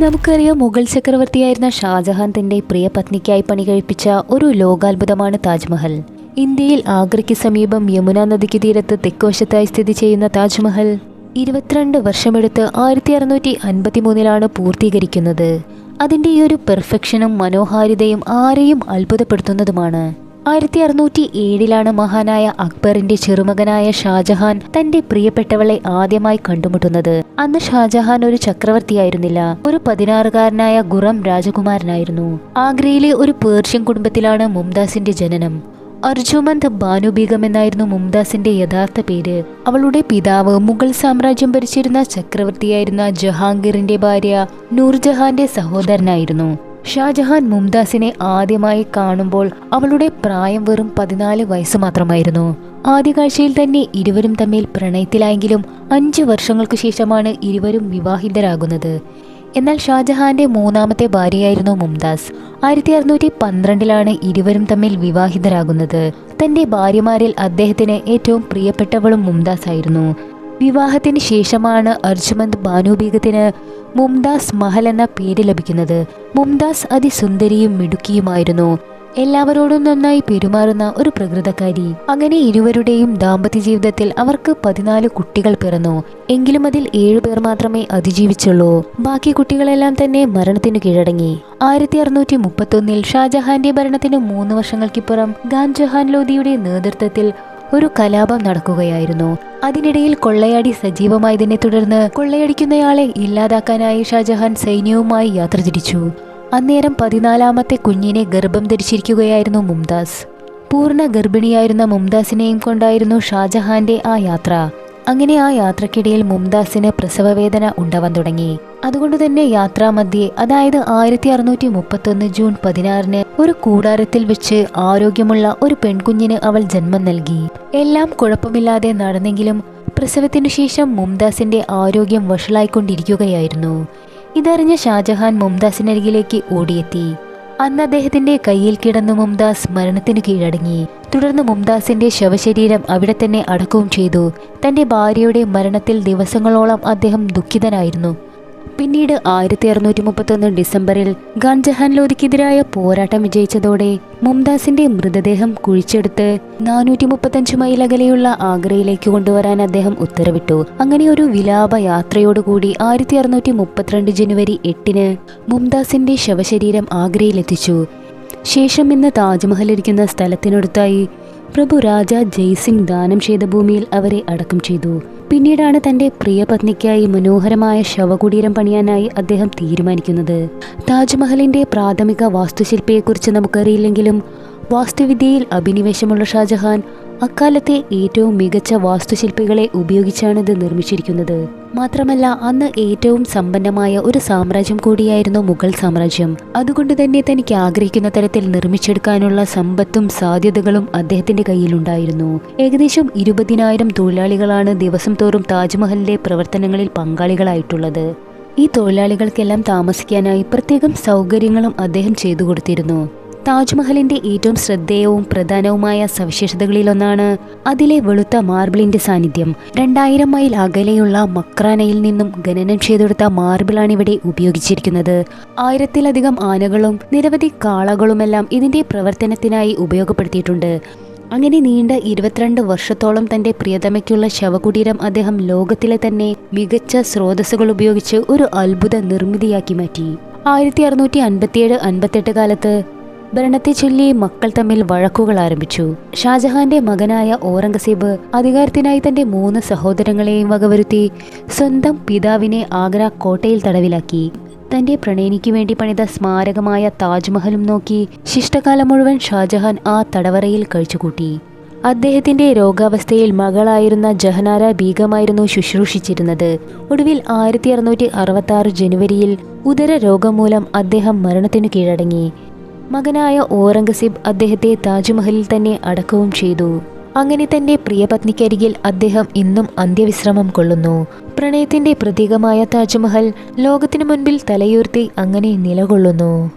നമുക്കറിയാം മുഗൾ ചക്രവർത്തിയായിരുന്ന ഷാജഹാൻ തന്റെ പ്രിയ പത്നിക്കായി പണി കഴിപ്പിച്ച ഒരു ലോകാത്ഭുതമാണ് താജ്മഹൽ. ഇന്ത്യയിൽ ആഗ്രയ്ക്ക് സമീപം യമുന നദിക്ക് തീരത്ത് തെക്കുവശത്തായി സ്ഥിതി ചെയ്യുന്ന താജ്മഹൽ ഇരുപത്തിരണ്ട് വർഷമെടുത്ത് ആയിരത്തി അറുന്നൂറ്റി അൻപത്തി മൂന്നിലാണ് പൂർത്തീകരിക്കുന്നത്. അതിന്റെ ഈ ഒരു പെർഫെക്ഷനും മനോഹാരിതയും ആരെയും അത്ഭുതപ്പെടുത്തുന്നതുമാണ്. ആയിരത്തി അറുന്നൂറ്റി ഏഴിലാണ് മഹാനായ അക്ബറിന്റെ ചെറുമകനായ ഷാജഹാൻ തന്റെ പ്രിയപ്പെട്ടവളെ ആദ്യമായി കണ്ടുമുട്ടുന്നത്. അന്ന് ഷാജഹാൻ ഒരു ചക്രവർത്തിയായിരുന്നില്ല. ഒരു പതിനാറുകാരനായ ഗുറം രാജകുമാരനായിരുന്നു. ആഗ്രയിലെ ഒരു പേർഷ്യൻ കുടുംബത്തിലാണ് മുംതാസിന്റെ ജനനം. അർജുമന്ത് ബാനുബീഗം എന്നായിരുന്നു മുംതാസിന്റെ യഥാർത്ഥ പേര്. അവളുടെ പിതാവ് മുഗൾ സാമ്രാജ്യം ഭരിച്ചിരുന്ന ചക്രവർത്തിയായിരുന്ന ജഹാംഗീറിന്റെ ഭാര്യ നൂർജഹാന്റെ സഹോദരനായിരുന്നു. ഷാജഹാൻ മുംതാസിനെ ആദ്യമായി കാണുമ്പോൾ അവളുടെ പ്രായം വെറും പതിനാല് വയസ്സ് മാത്രമായിരുന്നു. ആദ്യ കാഴ്ചയിൽ തന്നെ ഇരുവരും തമ്മിൽ പ്രണയത്തിലായെങ്കിലും അഞ്ച് വർഷങ്ങൾക്കു ശേഷമാണ് ഇരുവരും വിവാഹിതരാകുന്നത്. എന്നാൽ ഷാജഹാന്റെ മൂന്നാമത്തെ ഭാര്യയായിരുന്നു മുംതാസ്. ആയിരത്തി അറുന്നൂറ്റി പന്ത്രണ്ടിലാണ് ഇരുവരും തമ്മിൽ വിവാഹിതരാകുന്നത്. തന്റെ ഭാര്യമാരിൽ അദ്ദേഹത്തിന് ഏറ്റവും പ്രിയപ്പെട്ടവളും മുംതാസ് ആയിരുന്നു വിവാഹത്തിന് ശേഷമാണ് അർജുമന്ത് ബാനുബീഗത്തിന് മുംതാസ് മഹൽ എന്ന പേര് ലഭിക്കുന്നത്. മുംതാസ് അതിസുന്ദരിയും മിടുക്കിയുമായിരുന്നു. എല്ലാവരോടും നന്നായി പെരുമാറുന്ന ഒരു പ്രകൃതക്കാരി. അങ്ങനെ ഇരുവരുടെയും ദാമ്പത്യ ജീവിതത്തിൽ അവർക്ക് പതിനാല് കുട്ടികൾ പിറന്നു. എങ്കിലും അതിൽ ഏഴുപേർ മാത്രമേ അതിജീവിച്ചുള്ളൂ. ബാക്കി കുട്ടികളെല്ലാം തന്നെ മരണത്തിനു കീഴടങ്ങി. ആയിരത്തി അറുന്നൂറ്റി മുപ്പത്തൊന്നിൽ ഷാജഹാന്റെ ഭരണത്തിന് മൂന്ന് വർഷങ്ങൾക്കിപ്പുറം ഖാൻ ജഹാൻ ലോധിയുടെ നേതൃത്വത്തിൽ ഒരു കലാപം നടക്കുകയായിരുന്നു. അതിനിടയിൽ കൊള്ളയാടി സജീവമായതിനെ തുടർന്ന് കൊള്ളയടിക്കുന്നയാളെ ഇല്ലാതാക്കാനായി ഷാജഹാൻ സൈന്യവുമായി യാത്ര തിരിച്ചു. അന്നേരം പതിനാലാമത്തെ കുഞ്ഞിനെ ഗർഭം ധരിച്ചിരിക്കുകയായിരുന്നു മുംതാസ്. പൂർണ ഗർഭിണിയായിരുന്ന മുംതാസിനെയും കൊണ്ടായിരുന്നു ഷാജഹാന്റെ ആ യാത്ര. അങ്ങനെ ആ യാത്രക്കിടയിൽ മുംതാസിന് പ്രസവവേദന ഉണ്ടാവാൻ തുടങ്ങി. അതുകൊണ്ട് തന്നെ യാത്രാമധ്യേ അതായത് ആയിരത്തി അറുന്നൂറ്റി മുപ്പത്തൊന്ന് ജൂൺ പതിനാറിന് ഒരു കൂടാരത്തിൽ വെച്ച് ആരോഗ്യമുള്ള ഒരു പെൺകുഞ്ഞിന് അവൾ ജന്മം നൽകി. എല്ലാം കുഴപ്പമില്ലാതെ നടന്നെങ്കിലും പ്രസവത്തിനു ശേഷം മുംതാസിന്റെ ആരോഗ്യം വഷളായിക്കൊണ്ടിരിക്കുകയായിരുന്നു. ഇതറിഞ്ഞ ഷാജഹാൻ മുംതാസിനരികിലേക്ക് ഓടിയെത്തി. അന്ന് അദ്ദേഹത്തിന്റെ കയ്യിൽ കിടന്ന മുംതാസ് മരണത്തിനു കീഴടങ്ങി. തുടർന്ന് മുംതാസിന്റെ ശവശരീരം അവിടെ തന്നെ അടക്കവും ചെയ്തു. തന്റെ ഭാര്യയുടെ മരണത്തിൽ ദിവസങ്ങളോളം അദ്ദേഹം ദുഃഖിതനായിരുന്നു. പിന്നീട് ആയിരത്തി അറുന്നൂറ്റി മുപ്പത്തൊന്ന് ഡിസംബറിൽ ഖാൻജഹാൻ ലോധിക്കെതിരായ പോരാട്ടം വിജയിച്ചതോടെ മുംതാസിന്റെ മൃതദേഹം കുഴിച്ചെടുത്ത് നാനൂറ്റി മുപ്പത്തഞ്ച് മൈൽ അകലെയുള്ള ആഗ്രയിലേക്ക് കൊണ്ടുവരാൻ അദ്ദേഹം ഉത്തരവിട്ടു. അങ്ങനെ ഒരു വിലാപ യാത്രയോടുകൂടി ആയിരത്തി അറുന്നൂറ്റി മുപ്പത്തിരണ്ട് ജനുവരി എട്ടിന് മുംതാസിന്റെ ശവശരീരം ആഗ്രയിലെത്തിച്ചു. ശേഷം ഇന്ന് താജ്മഹൽ ഇരിക്കുന്ന സ്ഥലത്തിനടുത്തായി പ്രഭു രാജ ജയ്സിംഗ് ദാനം ചെയ്ത ഭൂമിയിൽ അവരെ അടക്കം ചെയ്തു. പിന്നീടാണ് തന്റെ പ്രിയപത്നിക്കായി മനോഹരമായ ശവകുടീരം പണിയാനായി അദ്ദേഹം തീരുമാനിക്കുന്നത്. താജ്മഹലിന്റെ പ്രാഥമിക വാസ്തുശില്പിയെക്കുറിച്ച് നമുക്കറിയില്ലെങ്കിലും വാസ്തുവിദ്യയിൽ അഭിനിവേശമുള്ള ഷാജഹാൻ അക്കാലത്തെ ഏറ്റവും മികച്ച വാസ്തുശില്പികളെ ഉപയോഗിച്ചാണ് ഇത് നിർമ്മിച്ചിരിക്കുന്നത്. മാത്രമല്ല അന്ന് ഏറ്റവും സമ്പന്നമായ ഒരു സാമ്രാജ്യം കൂടിയായിരുന്നു മുഗൾ സാമ്രാജ്യം. അതുകൊണ്ട് തന്നെ തനിക്ക് ആഗ്രഹിക്കുന്ന തരത്തിൽ നിർമ്മിച്ചെടുക്കാനുള്ള സമ്പത്തും സാധ്യതകളും അദ്ദേഹത്തിന്റെ കയ്യിലുണ്ടായിരുന്നു. ഏകദേശം ഇരുപതിനായിരം തൊഴിലാളികളാണ് ദിവസം തോറും താജ്മഹലിന്റെ പ്രവർത്തനങ്ങളിൽ പങ്കാളികളായിട്ടുള്ളത്. ഈ തൊഴിലാളികൾക്കെല്ലാം താമസിക്കാനായി പ്രത്യേകം സൗകര്യങ്ങളും അദ്ദേഹം ചെയ്തു കൊടുത്തിരുന്നു. താജ്മഹലിന്റെ ഏറ്റവും ശ്രദ്ധേയവും പ്രധാനവുമായ സവിശേഷതകളിലൊന്നാണ് അതിലെ വെളുത്ത മാർബിളിന്റെ സാന്നിധ്യം. രണ്ടായിരം മൈൽ അകലെയുള്ള മക്രാനയിൽ നിന്നും ഖനനം ചെയ്തെടുത്ത മാർബിളാണ് ഇവിടെ ഉപയോഗിച്ചിരിക്കുന്നത്. ആയിരത്തിലധികം ആനകളും നിരവധി കാളകളുമെല്ലാം ഇതിന്റെ പ്രവർത്തനത്തിനായി ഉപയോഗപ്പെടുത്തിയിട്ടുണ്ട്. അങ്ങനെ നീണ്ട ഇരുപത്തിരണ്ട് വർഷത്തോളം തന്റെ പ്രിയതമയ്ക്കുള്ള ശവകുടീരം അദ്ദേഹം ലോകത്തിലെ തന്നെ മികച്ച സ്രോതസ്സുകൾ ഉപയോഗിച്ച് ഒരു അത്ഭുത നിർമ്മിതിയാക്കി മാറ്റി. ആയിരത്തി അറുന്നൂറ്റി അൻപത്തിയേഴ് അൻപത്തെട്ട് കാലത്ത് ഭരണത്തെ ചൊല്ലി മക്കൾ തമ്മിൽ വഴക്കുകൾ ആരംഭിച്ചു. ഷാജഹാന്റെ മകനായ ഔറംഗസീബ് അധികാരത്തിനായി തന്റെ മൂന്ന് സഹോദരങ്ങളെയും വകവരുത്തി സ്വന്തം പിതാവിനെ ആഗ്ര കോട്ടയിൽ തടവിലാക്കി. തന്റെ പ്രണയിനിക്ക് വേണ്ടി പണിത സ്മാരകമായ താജ്മഹലും നോക്കി ശിഷ്ടകാലം മുഴുവൻ ഷാജഹാൻ ആ തടവറയിൽ കഴിച്ചുകൂട്ടി. അദ്ദേഹത്തിന്റെ രോഗാവസ്ഥയിൽ മകളായിരുന്ന ജഹനാര ബീഗമായിരുന്നു ശുശ്രൂഷിച്ചിരുന്നത്. ഒടുവിൽ ആയിരത്തി അറുന്നൂറ്റി അറുപത്തി ആറ് ജനുവരിയിൽ ഉദര രോഗം മൂലം അദ്ദേഹം മരണത്തിനു കീഴടങ്ങി. മകനായ ഔറംഗസീബ് അദ്ദേഹത്തെ താജ്മഹലിൽ തന്നെ അടക്കവും ചെയ്തു. അങ്ങനെ തന്റെ പ്രിയപത്നിക്കരികിൽ അദ്ദേഹം ഇന്നും അന്ത്യവിശ്രമം കൊള്ളുന്നു. പ്രണയത്തിന്റെ പ്രതീകമായ താജ്മഹൽ ലോകത്തിനു മുൻപിൽ തലയുയർത്തി അങ്ങനെ നിലകൊള്ളുന്നു.